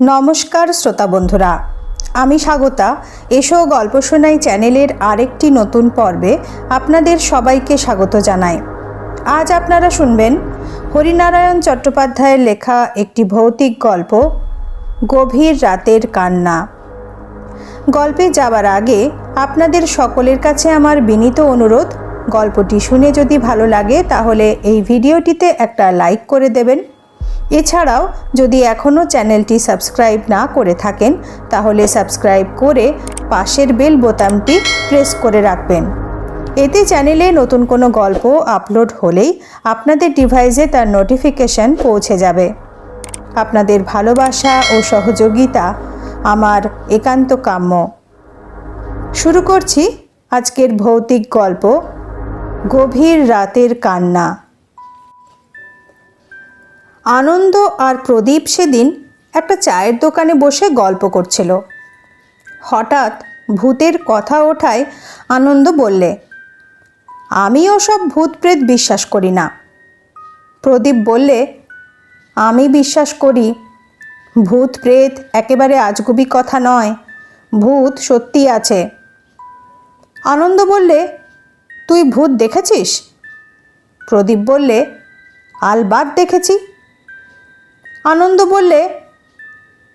নমস্কার শ্রোতা বন্ধুরা। আমি স্বাগতা। এসো গল্প শোনাই চ্যানেলের আরেকটি নতুন পর্বে আপনাদের সবাইকে স্বাগত জানাই। আজ আপনারা শুনবেন হরিনারায়ণ চট্টোপাধ্যায়ের লেখা একটি ভৌতিক গল্প, গভীর রাতের কান্না। গল্পে যাবার আগে আপনাদের সকলের কাছে আমার বিনীত অনুরোধ, গল্পটি শুনে যদি ভালো লাগে তাহলে এই ভিডিওটিতে একটা লাইক করে দেবেন। এছাড়াও, যদি এখনও চ্যানেলটি সাবস্ক্রাইব না করে থাকেন, তাহলে সাবস্ক্রাইব করে পাশের বেল বোতামটি প্রেস করে রাখবেন। এতে চ্যানেলে নতুন কোনো গল্প আপলোড হলেই আপনাদের ডিভাইসে তার নোটিফিকেশন পৌঁছে যাবে। আপনাদের ভালোবাসা ও সহযোগিতা আমার একান্ত কাম্য। শুরু করছি আজকের ভৌতিক গল্প, গভীর রাতের কান্না। আনন্দ আর প্রদীপ সেদিন একটা চায়ের দোকানে বসে গল্প করছিল। হঠাৎ ভূতের কথা ওঠায় আনন্দ বললে, আমি ওসব ভূত প্রেত বিশ্বাস করি না। প্রদীপ বললে, আমি বিশ্বাস করি ভূত প্রেত একেবারে আজগুবি কথা নয়, ভূত সত্যি আছে। আনন্দ বললে, তুই ভূত দেখেছিস? প্রদীপ বললে আলবাদ দেখেছি। আনন্দ বললে,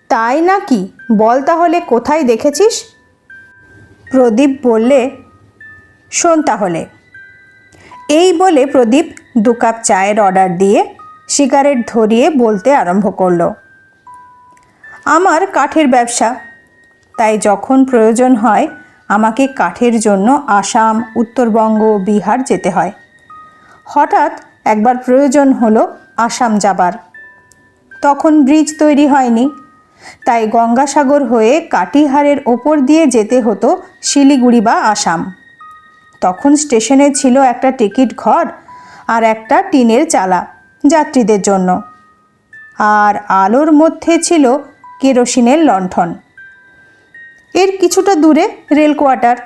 তাই নাকি? বল তাহলে, কোথায় দেখেছিস? প্রদীপ বললে, শোন তাহলে। এই বলে প্রদীপ দু কাপ চায়ের অর্ডার দিয়ে সিগারেট ধরিয়ে বলতে আরম্ভ করল। আমার কাঠের ব্যবসা। তাই যখন প্রয়োজন হয়, আমাকে কাঠের জন্য আসাম, উত্তরবঙ্গ, বিহার যেতে হয়। হঠাৎ একবার প্রয়োজন হলো আসাম যাবার। তখন ব্রিজ তৈরি হয়নি। তাই গঙ্গাসাগর হয়ে কাটিহারের ওপর দিয়ে যেতে হতো শিলিগুড়ি বা আসাম। তখন স্টেশনে ছিল একটা টিকিট ঘর আর একটা টিনের চালা যাত্রীদের জন্য। আর আলোর মধ্যে ছিল কেরোসিনের লণ্ঠন। এর কিছুটা দূরে রেল কোয়ার্টার।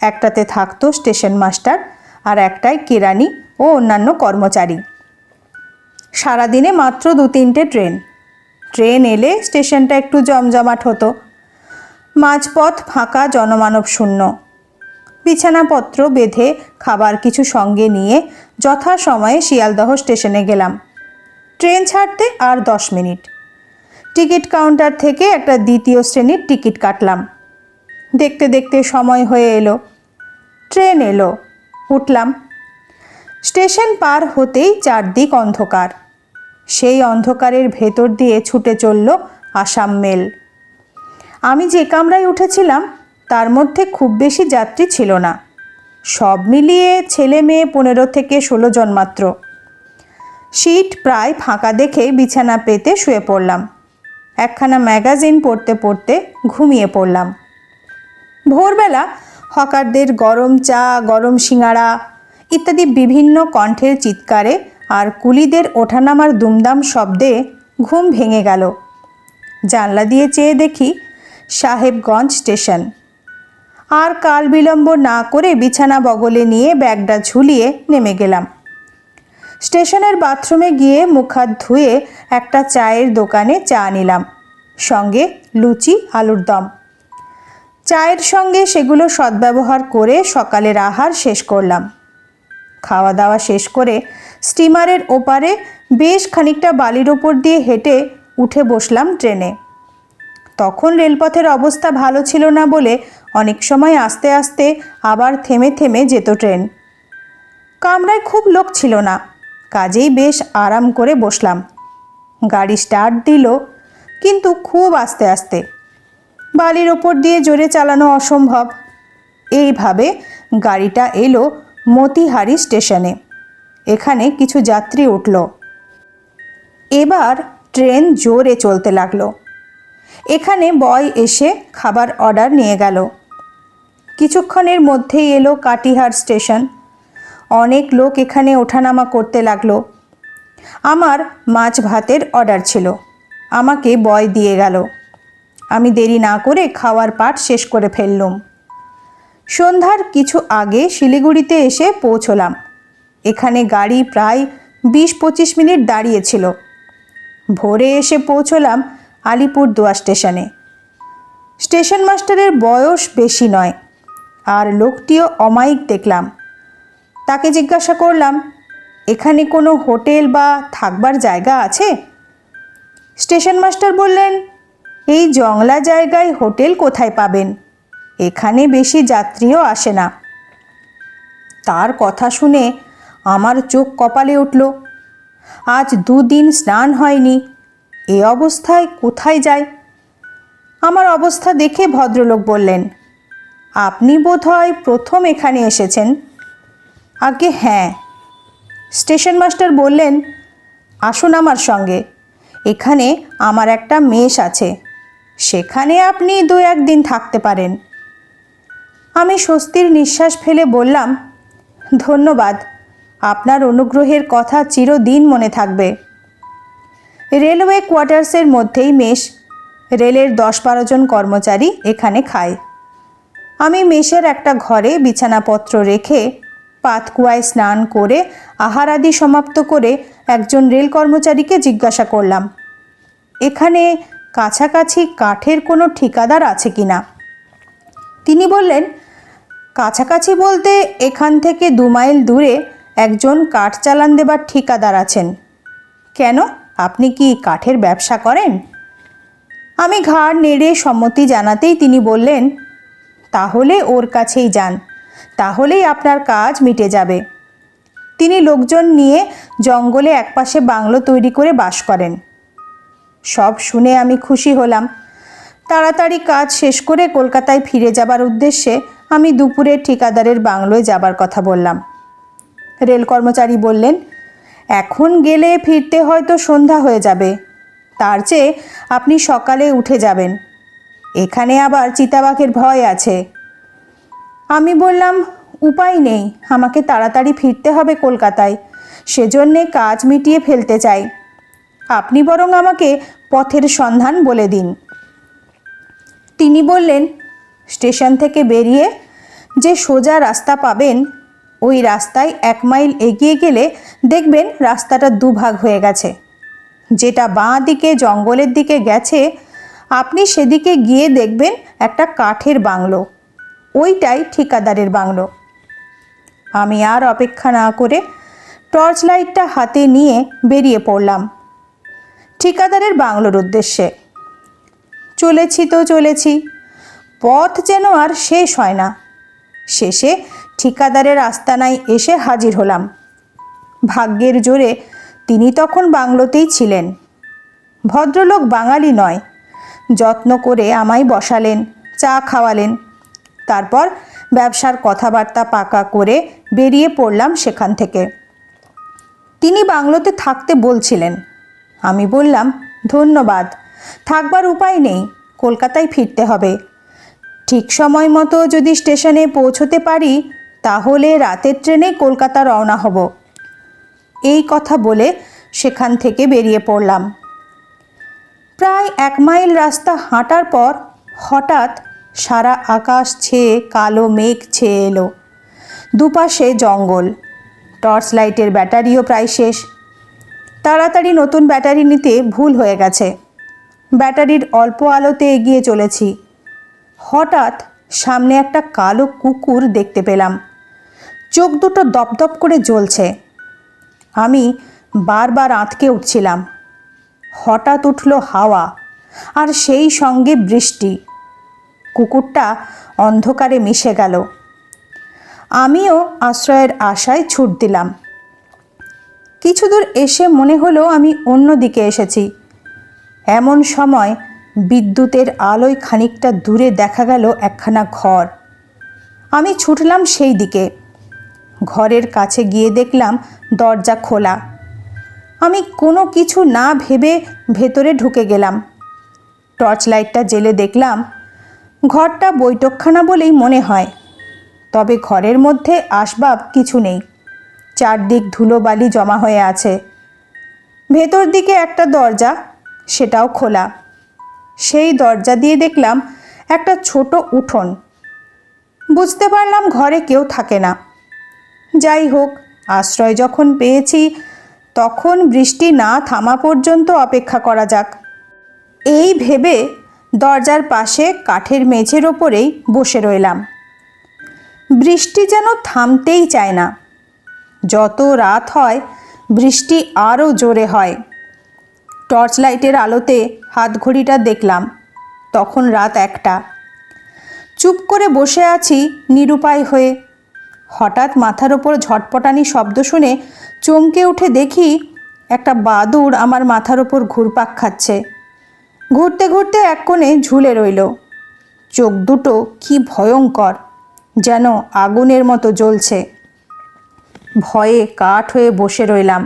একটাতে থাকতো স্টেশন মাস্টার আর একটায় কেরানি ও অন্যান্য কর্মচারী। সারাদিনে মাত্র দু তিনটে ট্রেন। ট্রেন এলে স্টেশনটা একটু জমজমাট হতো। মাঝপথ ফাঁকা, জনমানব শূন্য। বিছানাপত্র বেঁধে খাবার কিছু সঙ্গে নিয়ে যথাসময়ে শিয়ালদহ স্টেশনে গেলাম। ট্রেন ছাড়তে আর দশ মিনিট। টিকিট কাউন্টার থেকে একটা দ্বিতীয় শ্রেণির টিকিট কাটলাম। দেখতে দেখতে সময় হয়ে এলো। ট্রেন এলো। উঠলাম। স্টেশন পার হতেই চারদিক অন্ধকার। সেই অন্ধকারের ভেতর দিয়ে ছুটে চলল আসাম মেল। আমি যে কামরায় উঠেছিলাম, তার মধ্যে খুব বেশি যাত্রী ছিল না। সব মিলিয়ে ছেলে মেয়ে পনেরো থেকে ষোলো জন মাত্র। সিট প্রায় ফাঁকা দেখে বিছানা পেতে শুয়ে পড়লাম। একখানা ম্যাগাজিন পড়তে পড়তে ঘুমিয়ে পড়লাম। ভোরবেলা হকারদের গরম চা, গরম সিঙাড়া ইত্যাদি বিভিন্ন কণ্ঠের চিৎকারে আর কুলিদের ওঠানামার দুমদাম শব্দে ঘুম ভেঙে গেল। জানলা দিয়ে চেয়ে দেখি সাহেবগঞ্জ স্টেশন। আর কাল বিলম্ব না করে বিছানা বগলে নিয়ে ব্যাগটা ঝুলিয়ে নেমে গেলাম। স্টেশনের বাথরুমে গিয়ে মুখ হাত ধুয়ে একটা চায়ের দোকানে চা নিলাম, সঙ্গে লুচি, আলুর দম। চায়ের সঙ্গে সেগুলো সদ্ব্যবহার করে সকালের আহার শেষ করলাম। খাওয়া দাওয়া শেষ করে স্টিমারের ওপারে বেশ খানিকটা বালির ওপর দিয়ে হেঁটে উঠে বসলাম ট্রেনে। তখন রেলপথের অবস্থা ভালো ছিল না বলে অনেক সময় আস্তে আস্তে আবার থেমে থেমে যেত ট্রেন। কামরায় খুব লোক ছিল না, কাজেই বেশ আরাম করে বসলাম। গাড়ি স্টার্ট দিল, কিন্তু খুব আস্তে আস্তে। বালির ওপর দিয়ে জোরে চালানো অসম্ভব। এইভাবে গাড়িটা এলো মতিহারি স্টেশনে। এখানে কিছু যাত্রী উঠল। এবার ট্রেন জোরে চলতে লাগল। এখানে বয় এসে খাবার অর্ডার নিয়ে গেল। কিছুক্ষণের মধ্যেই এলো কাটিহার স্টেশন। অনেক লোক এখানে ওঠানামা করতে লাগল। আমার মাছ ভাতের অর্ডার ছিল। আমাকে বয় দিয়ে গেল। আমি দেরি না করে খাওয়ার পাট শেষ করে ফেললুম। সন্ধ্যার কিছু আগে শিলিগুড়িতে এসে পৌঁছলাম। এখানে গাড়ি প্রায় বিশ পঁচিশ মিনিট দাঁড়িয়েছিল। ভোরে এসে পৌঁছলাম আলিপুরদুয়ার স্টেশনে। স্টেশন মাস্টারের বয়স বেশি নয়, আর লোকটিও অমায়িক দেখলাম। তাকে জিজ্ঞাসা করলাম, এখানে কোনো হোটেল বা থাকবার জায়গা আছে? স্টেশন মাস্টার বললেন, এই জংলা জায়গায় হোটেল কোথায় পাবেন? এখানে বেশি যাত্রীও আসে না। তার কথা শুনে আমার চোখ কপালে উঠল। আজ দুদিন স্নান হয়নি। এ অবস্থায় কোথায় যায় আমার অবস্থা দেখে ভদ্রলোক বললেন, আপনি বোধহয় প্রথম এখানে এসেছেন? আগে হ্যাঁ। স্টেশন মাস্টার বললেন, আসুন আমার সঙ্গে। এখানে আমার একটা মেষ আছে। সেখানে আপনি দু একদিন থাকতে পারেন। আমি স্বস্তির নিঃশ্বাস ফেলে বললাম, ধন্যবাদ। আপনার অনুগ্রহের কথা চিরদিন মনে থাকবে। রেলওয়ে কোয়ার্টার্সের মধ্যেই মেষ রেলের দশ বারো জন কর্মচারী এখানে খায়। আমি মেষের একটা ঘরে বিছানাপত্র রেখে পাতকুয়ায় স্নান করে, আহার আদি সমাপ্ত করে একজন রেল কর্মচারীকে জিজ্ঞাসা করলাম, এখানে কাছাকাছি কাঠের কোনো ঠিকাদার আছে কি না তিনি বললেন কাছাকাছি বলতে এখান থেকে দু মাইল দূরে একজন কাঠ চালান দেবার ঠিকাদার আছেন। কেন? আপনি কি কাঠের ব্যবসা করেন? আমি ঘাড় নেড়ে সম্মতি জানাতেই তিনি বললেন, তাহলে ওর কাছেই যান, তাহলেই আপনার কাজ মিটে যাবে। তিনি লোকজন নিয়ে জঙ্গলে একপাশে বাংলো তৈরি করে বাস করেন। সব শুনে আমি খুশি হলাম। তাড়াতাড়ি কাজ শেষ করে কলকাতায় ফিরে যাবার উদ্দেশ্যে আমি দুপুরে ঠিকাদারের বাংলোয় যাবার কথা বললাম। রেল কর্মচারী বললেন, এখন গেলে ফিরতে হয়তো সন্ধ্যা হয়ে যাবে। তার চেয়ে আপনি সকালে উঠে যাবেন। এখানে আবার চিতাবাঘের ভয় আছে। আমি বললাম, উপায় নেই, আমাকে তাড়াতাড়ি ফিরতে হবে কলকাতায়। সেজন্যে কাজ মিটিয়ে ফেলতে চাই। আপনি বরং আমাকে পথের সন্ধান বলে দিন। তিনি বললেন, স্টেশন থেকে বেরিয়ে যে সোজা রাস্তা পাবেন, ওই রাস্তায় এক মাইল এগিয়ে গেলে দেখবেন রাস্তাটা দুভাগ হয়ে গেছে। যেটা বাঁ দিকে, জঙ্গলের দিকে গেছে, আপনি সেদিকে গিয়ে দেখবেন একটা কাঠের বাংলো। ওইটাই ঠিকাদারের বাংলো। আমি আর অপেক্ষা না করে টর্চ লাইটটা হাতে নিয়ে বেরিয়ে পড়লাম। ঠিকাদারের বাংলোর উদ্দেশ্যে। চলেছি তো চলেছি। পথ যেন আর শেষ হয় না। শেষে ঠিকাদারের আস্তানায় এসে হাজির হলাম। ভাগ্যের জোরে তিনি তখন বাংলোতেই ছিলেন। ভদ্রলোক বাঙালি নয়, যত্ন করে আমায় বসালেন, চা খাওয়ালেন। তারপর ব্যবসার কথাবার্তা পাকা করে বেরিয়ে পড়লাম সেখান থেকে। তিনি বাংলোতে থাকতে বলছিলেন। আমি বললাম, ধন্যবাদ, থাকবার উপায় নেই, কলকাতায় ফিরতে হবে। ঠিক সময় মতো যদি স্টেশনে পৌঁছতে পারি, তাহলে রাতের ট্রেনে কলকাতা রওনা হব। এই কথা বলে সেখান থেকে বেরিয়ে পড়লাম। প্রায় এক মাইল রাস্তা হাঁটার পর হঠাৎ সারা আকাশ ছেয়ে কালো মেঘ ছেয়ে এলো। দুপাশে জঙ্গল। টর্চ লাইটের ব্যাটারিও প্রায় শেষ। তাড়াতাড়ি নতুন ব্যাটারি নিতে ভুল হয়ে গেছে। ব্যাটারির অল্প আলোতে এগিয়ে চলেছি। হঠাৎ সামনে একটা কালো কুকুর দেখতে পেলাম। চোখ দুটো দপদপ করে জ্বলছে। আমি বারবার আঁতকে উঠছিলাম। হঠাৎ উঠল হাওয়া আর সেই সঙ্গে বৃষ্টি। কুকুরটা অন্ধকারে মিশে গেল। আমিও আশ্রয়ের আশায় ছুট দিলাম। কিছু দূর এসে মনে হলো আমি অন্য দিকে এসেছি। এমন সময় বিদ্যুতের আলোয় খানিকটা দূরে দেখা গেল একখানা ঘর। আমি ছুটলাম সেই দিকে। ঘরের কাছে গিয়ে দেখলাম দরজা খোলা। আমি কোনো কিছু না ভেবে ভেতরে ঢুকে গেলাম। টর্চ লাইটটা জেলে দেখলাম, ঘরটা বৈঠকখানা বলেই মনে হয়। তবে ঘরের মধ্যে আসবাব কিছু নেই। চারদিক ধুলোবালি জমা হয়ে আছে। ভেতর দিকে একটা দরজা, সেটাও খোলা। সেই দরজা দিয়ে দেখলাম একটা ছোট উঠোন। বুঝতে পারলাম ঘরে কেউ থাকে না। যাই হোক, আশ্রয় যখন পেয়েছি, তখন বৃষ্টি না থামা পর্যন্ত অপেক্ষা করা যাক। এই ভেবে দরজার পাশে কাঠের মেঝের ওপরেই বসে রইলাম। বৃষ্টি যেন থামতেই চায় না। যত রাত হয়, বৃষ্টি আরও জোরে হয়। টর্চ লাইটের আলোতে হাত ঘড়িটা দেখলাম। তখন রাত একটা। চুপ করে বসে আছি নিরুপায় হয়ে। হঠাৎ মাথার ওপর ঝটপটানি শব্দ শুনে চমকে উঠে দেখি একটা বাদুড় আমার মাথার ওপর ঘুরপাক খাচ্ছে। ঘুরতে ঘুরতে এক কোণে ঝুলে রইল। চোখ দুটো কি ভয়ঙ্কর, যেন আগুনের মতো জ্বলছে। ভয়ে কাঠ হয়ে বসে রইলাম।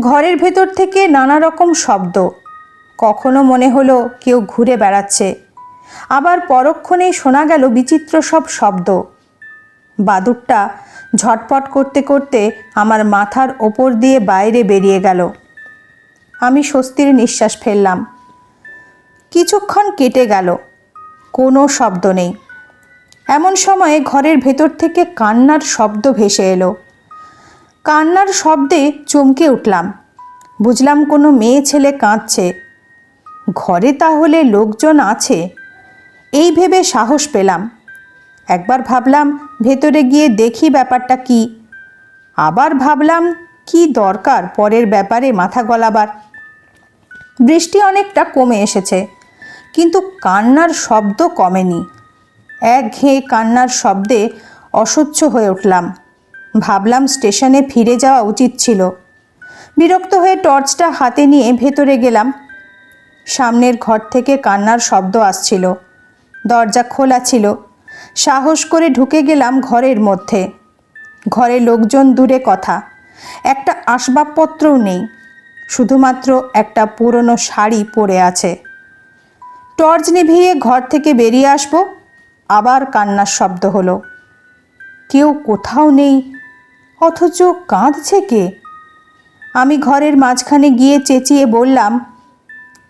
ঘরের ভেতর থেকে নানা রকম শব্দ। কখনো মনে হলো কেউ ঘুরে বেড়াচ্ছে। আবার পরক্ষণেই শোনা গেল বিচিত্র সব শব্দ। বাদুরটা ঝটপট করতে করতে আমার মাথার ওপর দিয়ে বাইরে বেরিয়ে গেল। আমি স্বস্তির নিঃশ্বাস ফেললাম। কিছুক্ষণ কেটে গেল। কোনো শব্দ নেই। এমন সময়ে ঘরের ভেতর থেকে কান্নার শব্দ ভেসে এলো। কান্নার শব্দে চমকে উঠলাম। বুঝলাম কোনো মেয়ে ছেলে কাঁদছে। ঘরে তাহলে লোকজন আছে? এই ভেবে সাহস পেলাম। একবার ভাবলাম ভেতরে গিয়ে দেখি ব্যাপারটা কি। আবার ভাবলাম কি দরকার পরের ব্যাপারে মাথা গলাবার। বৃষ্টি অনেকটা কমে এসেছে, কিন্তু কান্নার শব্দ কমেনি। এক ঘেয়ে কান্নার শব্দে অসহ্য হয়ে উঠলাম। ভাবলাম স্টেশনে ফিরে যাওয়া উচিত ছিল। বিরক্ত হয়ে টর্চটা হাতে নিয়ে ভেতরে গেলাম। সামনের ঘর থেকে কান্নার শব্দ আসছিল। দরজা খোলা ছিল। সাহস করে ঢুকে গেলাম ঘরের মধ্যে। ঘরে লোকজন দূরে কথা। একটা আসবাবপত্রও নেই। শুধুমাত্র একটা পুরনো শাড়ি পরে আছে। টর্চ নিভিয়ে ঘর থেকে বেরিয়ে আসব, আবার কান্নার শব্দ হলো। কেউ কোথাও নেই। অথচ কাঁদছে কে? আমি ঘরের মাঝখানে গিয়ে চেঁচিয়ে বললাম,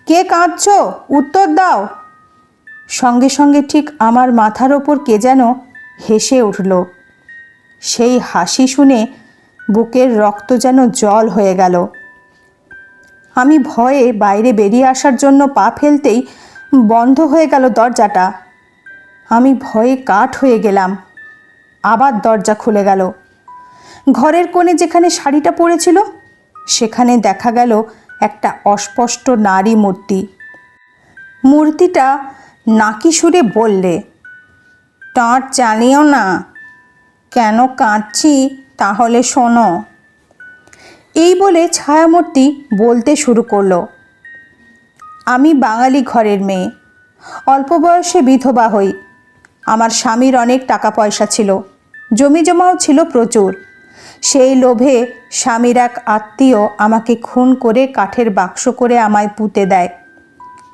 কে কাঁদছ? উত্তর দাও। সঙ্গে সঙ্গে ঠিক আমার মাথার ওপর কে যেন হেসে উঠল। সেই হাসি শুনে বুকের রক্ত যেন জল হয়ে গেল। আমি ভয়ে বাইরে বেরিয়ে আসার জন্য পা ফেলতেই বন্ধ হয়ে গেল দরজাটা। আমি ভয়ে কাঠ হয়ে গেলাম। আবার দরজা খুলে গেল। ঘরের কোণে যেখানে শাড়িটা পড়েছিল, সেখানে দেখা গেল একটা অস্পষ্ট নারী মূর্তি। মূর্তিটা নাকি সুরে বললে টাঁট চালিও না। কেন কাঁদছি তাহলে শোনো। এই বলে ছায়ামূর্তি বলতে শুরু করল, আমি বাঙালি ঘরের মেয়ে। অল্প বয়সে বিধবা হই। আমার স্বামীর অনেক টাকা পয়সা ছিল। জমি জমাও ছিল প্রচুর। সেই লোভে স্বামীর এক আত্মীয় আমাকে খুন করে কাঠের বাক্স করে আমায় পুঁতে দেয়।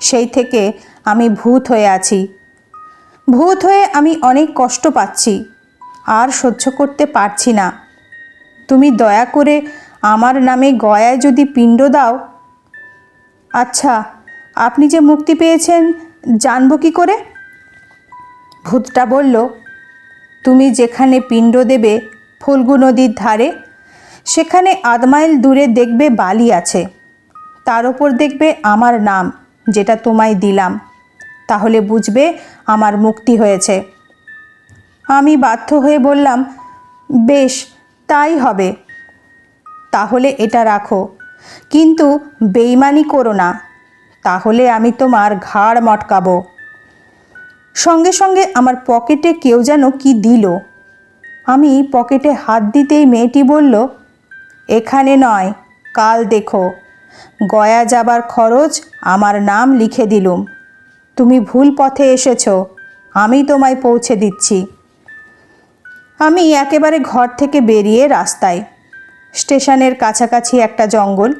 সেই থেকে আমি ভূত হয়ে আছি। ভূত হয়ে আমি অনেক কষ্ট পাচ্ছি, আর সহ্য করতে পারছি না। তুমি দয়া করে আমার নামে গয়ায় যদি পিণ্ড দাও। আচ্ছা আপনি যে মুক্তি পেয়েছেন, জানব কি করে? ভূতটা বলল, তুমি যেখানে পিণ্ড দেবে ফল্গু নদীর ধারে। সেখানে আধ মাইল দূরে দেখবে বালি আছে। তার ওপর দেখবে আমার নাম, যেটা তোমায় দিলাম। তাহলে বুঝবে আমার মুক্তি হয়েছে। আমি বাধ্য হয়ে বললাম, বেশ, তাই হবে। তাহলে এটা রাখো। কিন্তু বেইমানি করো না। তাহলে আমি তোমার ঘাড় মটকাবো। সঙ্গে সঙ্গে আমার পকেটে কেউ যেন কি দিল। আমি পকেটে হাত দিতেই মেয়েটি বলল, এখানে নয়, কাল দেখো। গয়া যাবার খরচ আমার নাম লিখে দিলুম। তুমি ভুল পথে এসেছ, আমি তোমায় পৌঁছে দিচ্ছি। আমি একেবারে ঘর থেকে বেরিয়ে রাস্তায়, স্টেশনের কাছাকাছি একটা জঙ্গল,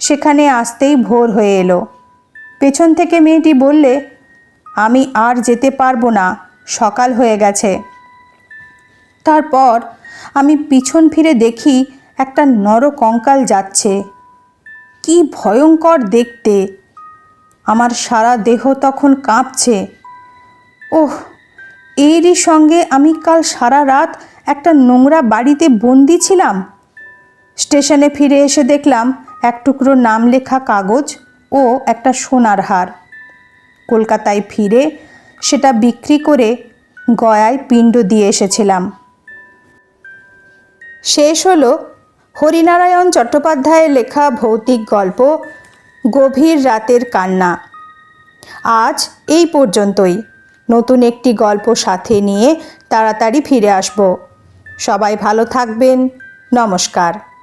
সেখানে আসতেই ভোর হয়ে এলো। পেছন থেকে মেয়েটি বললে, আমি আর যেতে পারব না, সকাল হয়ে গেছে। তারপর আমি পিছন ফিরে দেখি একটা নর কঙ্কাল যাচ্ছে। কি ভয়ঙ্কর দেখতে। আমার সারা দেহ তখন কাঁপছে। ওহ, এরই সঙ্গে আমি কাল সারা রাত একটা নোংরা বাড়িতে বন্দি ছিলাম। স্টেশনে ফিরে এসে দেখলাম এক টুকরো নাম লেখা কাগজ ও একটা সোনার হার। কলকাতায় ফিরে সেটা বিক্রি করে গয়ায় পিণ্ড দিয়ে এসেছিলাম। শেষ হল হরিনারায়ণ চট্টোপাধ্যায়ের লেখা ভৌতিক গল্প, গভীর রাতের কান্না। আজ এই পর্যন্তই। নতুন একটি গল্প সাথে নিয়ে তাড়াতাড়ি ফিরে আসব। সবাই ভালো থাকবেন। নমস্কার।